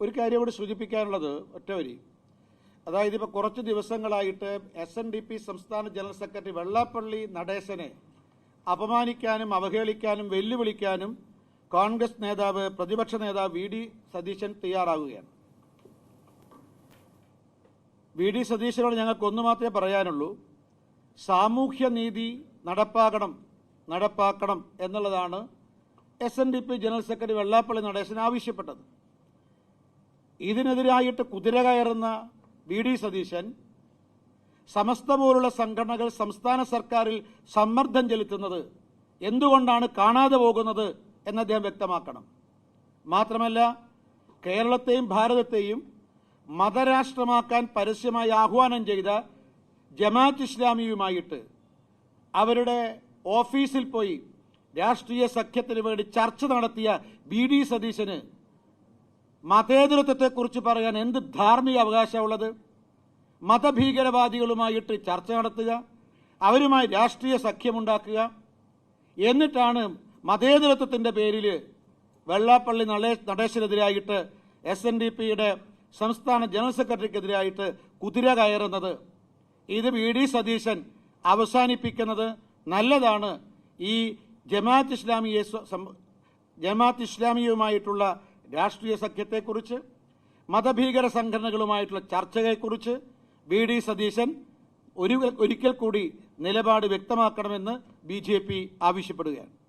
ഒരു കാര്യം കൂടി സൂചിപ്പിക്കാനുള്ളത് ഒറ്റവരി അതായത് ഇപ്പോൾ കുറച്ച് ദിവസങ്ങളായിട്ട് എസ് എൻ ഡി പി സംസ്ഥാന ജനറൽ സെക്രട്ടറി വെള്ളാപ്പള്ളി നടേശനെ അപമാനിക്കാനും അവഹേളിക്കാനും വെല്ലുവിളിക്കാനും കോൺഗ്രസ് നേതാവ് പ്രതിപക്ഷ നേതാവ് വി ഡി സതീശൻ തയ്യാറാവുകയാണ്. വി ഡി സതീശനോട് ഞങ്ങൾക്ക് ഒന്നു മാത്രമേ പറയാനുള്ളൂ. സാമൂഹ്യനീതി നടപ്പാക്കണം നടപ്പാക്കണം എന്നുള്ളതാണ് S N D P general secretary Vellappally Natesan ആവശ്യപ്പെട്ടത്. ഇതിനെതിരായിട്ട് കുതിര കയറുന്ന വി ഡി സതീശൻ സമസ്ത പോലുള്ള സംഘടനകൾ സംസ്ഥാന സർക്കാരിൽ സമ്മർദ്ദം ചെലുത്തുന്നത് എന്തുകൊണ്ടാണ് കാണാതെ പോകുന്നത് എന്ന് അദ്ദേഹം വ്യക്തമാക്കണം. മാത്രമല്ല കേരളത്തെയും ഭാരതത്തെയും മതരാഷ്ട്രമാക്കാൻ പരസ്യമായി ആഹ്വാനം ചെയ്ത ജമാഅത്ത് ഇസ്ലാമിയുമായിട്ട് അവരുടെ ഓഫീസിൽ പോയി രാഷ്ട്രീയ സഖ്യത്തിന് വേണ്ടി ചർച്ച നടത്തിയ ബി ഡി സതീശന് മതേതരത്വത്തെക്കുറിച്ച് പറയാൻ എന്ത് ധാർമ്മിക അവകാശമുള്ളത്? മതഭീകരവാദികളുമായിട്ട് ചർച്ച നടത്തുക അവരുമായി രാഷ്ട്രീയ സഖ്യമുണ്ടാക്കുക. എന്നിട്ടാണ് മതേതരത്വത്തിന്റെ പേരിൽ വെള്ളാപ്പള്ളി നടേ നടേശനെതിരായിട്ട് എസ് എൻ ഡി പിയുടെ സംസ്ഥാന ജനറൽ സെക്രട്ടറിക്കെതിരായിട്ട് കുതിര കയറുന്നത്. ഇത് വി ഡി സതീശൻ അവസാനിപ്പിക്കുന്നത് നല്ലതാണ്. ഈ ജമാഅത്ത് ഇസ്ലാമിയെ ജമാഅത്ത് ഇസ്ലാമിയുമായിട്ടുള്ള രാഷ്ട്രീയ സഖ്യത്തെക്കുറിച്ച് മതഭീകര സംഘടനകളുമായിട്ടുള്ള ചർച്ചയെക്കുറിച്ച് വി ഡി സതീശൻ ഒരു ഒരിക്കൽ കൂടി നിലപാട് വ്യക്തമാക്കണമെന്ന് ബി ആവശ്യപ്പെടുകയാണ്.